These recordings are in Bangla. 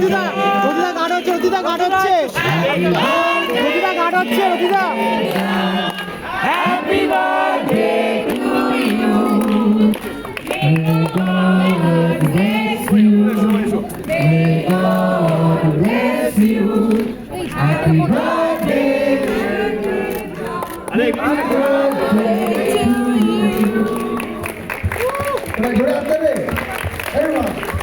রতিদা রতিদা গার্ড হচ্ছে রতিদা গার্ড হচ্ছে রতিদা গার্ড হচ্ছে রতিদা এবার ঘুরে আসতে হবে everyone. আমি খেয়ে নিয়েছি তোমার খাওয়াতে হবে নাকি?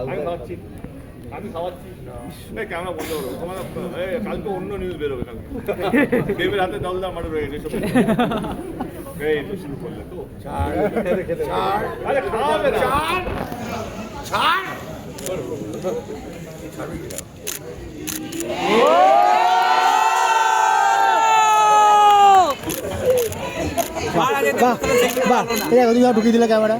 আমি খাওয়াচ্ছি। আমি খাওয়াচ্ছি। এই ক্যামেরা বন্ধ করো। তোমার কালকে অন্য নিউজ বেরোবে কালকে। দেবের হাতে দলদার মাঠে রয়ে গেছে শুরু করলে তো। আরে খাওয়াবে না। বাহ ঢুকিয়ে দিলে ক্যামেরা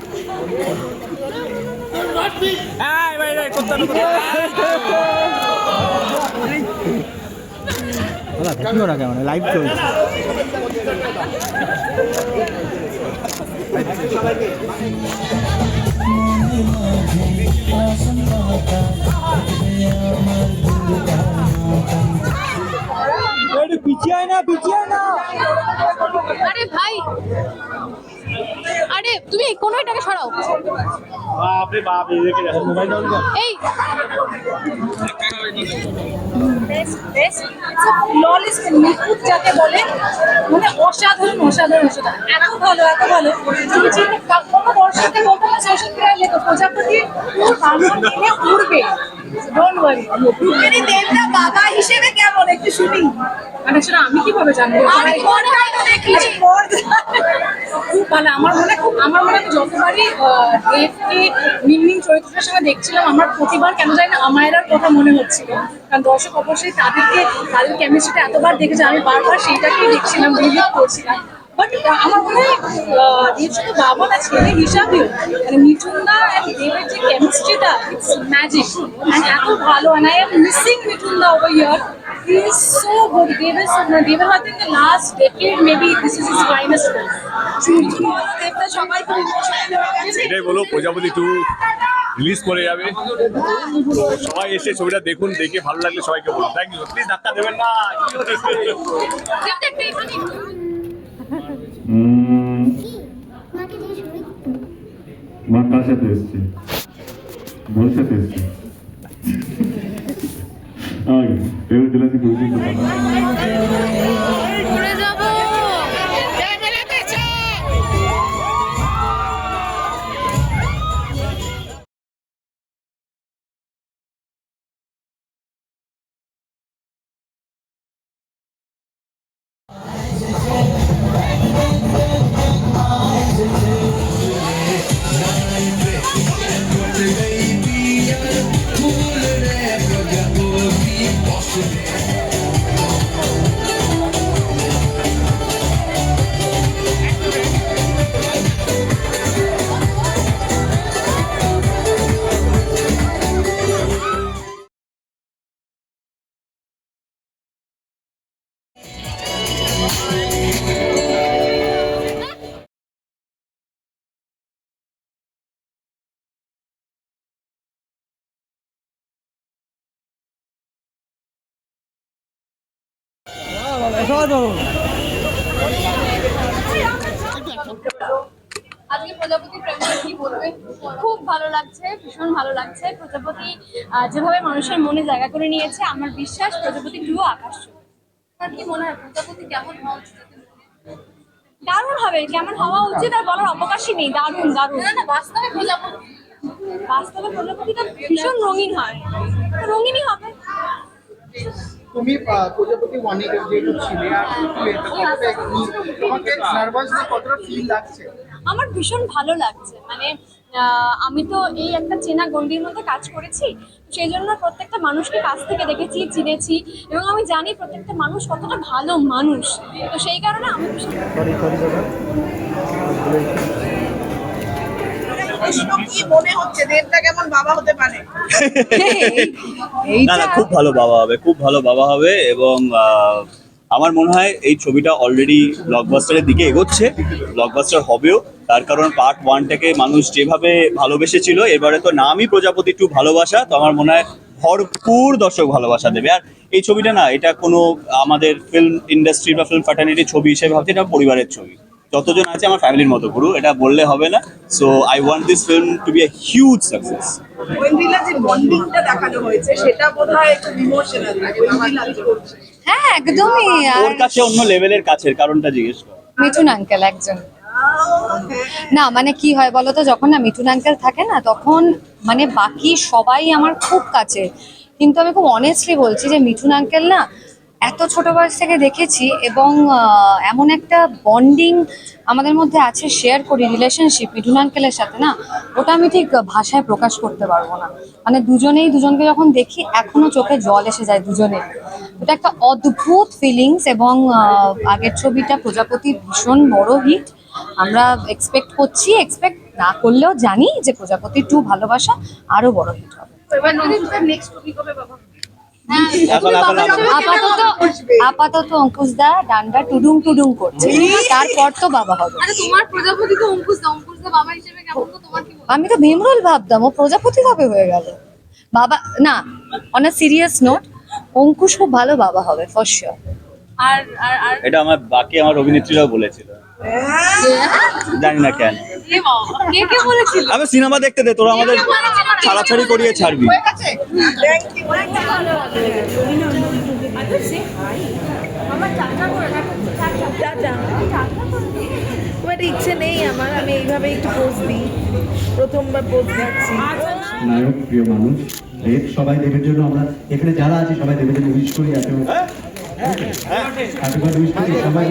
না ক্যামেরা লাইভ চলছে। পিছিয়ে না পিছিয়ে না। আরে ভাই। আরে তুমি কোনো এটাকে সরাও। বাপরে বাপ এদেরকে দেখো মোবাইল এই। ফ্ললেস নিখুঁত যাকে বলে মানে অসাধারণ অসাধারণ অসাধারণ। এত ভালো এত ভালো। তুমি যে কোনো দর্শককে বলতো না সোশ্যাল মিডিয়ায় লেখো প্রজাপতি ওর বাংলা নিয়ে উড়বে। ডোন্ট ওয়ারি রুক্মিণী দেবদা বাবা হিসেবে কেমন? একটু শুনি। মানে সেটা আমি কীভাবে জানব? আমি তো দেখেছি ভালো আমার মনে খুব আমার মনে যতবারই দেবকে মিনমিন চরিত্রের সঙ্গে দেখছিলাম আমার প্রতিবার কেন জানি না আমায়রার কথা মনে হচ্ছিল। কারণ দর্শক অবশ্যই তাদেরকে তাদের কেমিস্ট্রিটা এতবার দেখেছে আমি বারবার সেইটাকেই দেখছিলাম রিভিউ করছিলাম। বাট আমার মনে হয় আহ, শুধু বাবা না ছেলে হিসাবেও মানে মিঠুনদা অ্যান্ড দেবের যে কেমিস্ট্রিটা ইটস ম্যাজিক অ্যান্ড এত ভালো and I am missing মিঠুনদা over year He is so good. Davis, Davis, I think the last decade, maybe this is his finest role. সবাই খুব emotional এটাই বলো প্রজাপতি টু রিলিজ করে যাবে সবাই এসে ছবিটা দেখুন দেখে ভালো লাগলে সবাইকে বলুন থ্যাংক ইউ প্লিজ ধাক্কা দেবেন না দেবটা একটু এখানে একটু। উম, মা কার সাথে এসছে। বোন সাথে এসছে আগে এবার বলছি ঘুরে আজকে প্রজাপতি প্রেমিক কি বলবে? খুব ভালো লাগছে ভীষণ ভালো লাগছে। প্রজাপতি যেভাবে মানুষের মনে জায়গা করে নিয়েছে আমার বিশ্বাস প্রজাপতি টু আকাশ। কি মনে হয় প্রজাপতি কেমন হওয়া উচিত? দারুণ হবে কেমন হওয়া উচিত আর বলার অবকাশই নেই। দারুণ দারুণ। না বাস্তবে প্রজাপতি। বাস্তবে প্রজাপতিটা ভীষণ রঙিন হয়। রঙিনই হবে। তুমি প্রজাপতি ওয়ানে যেহেতু ছিলে আর কতটা একটু- তোমাকে নার্ভাস কতটা ফিল লাগছে? আমার ভীষণ ভালো লাগছে। মানে আমি তো এই একটা চেনা গণ্ডির মধ্যে কাজ করেছি সেই জন্য প্রত্যেকটা মানুষকে কাছ থেকে দেখেছি চিনেছি এবং আমি জানি প্রত্যেকটা মানুষ কতটা ভালো মানুষ। তো সেই কারণে আমি ভীষণ না না, খুব ভালো বাবা হবে, খুব ভালো বাবা হবে এবং আমার মনে হয় এই ছবিটা অলরেডি ব্লকবাস্টারের দিকে এগোচ্ছে ব্লকবাস্টার হবেও, তার কারণ পার্ট ওয়ানটাকে মানুষ যেভাবে ভালোবেসেছিল, এবারে তো নামই প্রজাপতি টু ভালোবাসা, তো আমার মনে হয় ভরপুর দর্শক ভালোবাসা দেবে। আর এই ছবিটা না, এটা কোনো আমাদের ফিল্ম ইন্ডাস্ট্রি বা ফিল্ম ফ্যাটার্নিটি ছবি হিসেবে ভাবছি, এটা পরিবারের ছবি। যতজন আছে আমার ফ্যামিলির মতো গুরু এটা বললে হবে না। So I want this film to be a huge success হ্যাঁ একদমই। আর ওর কাছে অন্য লেভেলের কাছের কারণটা জিজ্ঞেস কর। মিঠুন আঙ্কেল একজন। না মানে কি হয় বলতো যখন না মিঠুন আঙ্কেল থাকে না তখন মানে বাকি সবাই আমার খুব কাছে কিন্তু আমি খুব অনেস্টলি বলছি যে মিঠুন আঙ্কেল না এত ছোট বয়স থেকে দেখেছি এবং এমন একটা বন্ডিং আমাদের মধ্যে আছে শেয়ার করি রিলেশনশিপ মিঠুন আঙ্কেলের সাথে, না? ওটা আমি ঠিক ভাষায় প্রকাশ করতে পারব না। মানে দুজনেই, দুজনকে যখন দেখি, এখনও চোখে জল এসে যায় দুজনের ওটা একটা অদ্ভুত ফিলিংস এবং আগের ছবিটা প্রজাপতি ভীষণ বড় হিট আমরা এক্সপেক্ট করছি এক্সপেক্ট না করলেও জানি যে প্রজাপতি টু ভালোবাসা আরও বড় হিট হবে। নেক্সট কবে বাবা আপাতত আপাতত অঙ্কুশ দা ডান্ডা টুডুং টুডুং করছে। তারপর তো বাবা হবে। তোমার প্রজাপতি তো অঙ্কুশ দা অঙ্কুশ দা বাবা হিসেবে কেমন তো তোমার কি আমি তো ভীমরুল ভাবতাম ও প্রজাপতি কবে হয়ে গেল। বাবা না on a serious note Ankush খুব ভালো বাবা হবে ফর শিওর আর আর এটা আমার বাকি আমার অভিনেত্রীরাও বলেছিল। জানি না কেন। কে কে বলেছিল? আমি সিনেমা দেখতে দে তোরা আমাদের ছাড়াছাড়ি করিয়ে ছাড়বি। বাট ইচ্ছে নেই আমার আমি এইভাবে একটু পোজ দিই। প্রথমবার পোজ দিচ্ছি। নায়ক প্রিয় মানুষ দেব সবাই দেবের জন্য আমরা এখানে যারা আছে সবাই দেবের জন্য উইশ করি এত হ্যাপি বার্থডে সবাই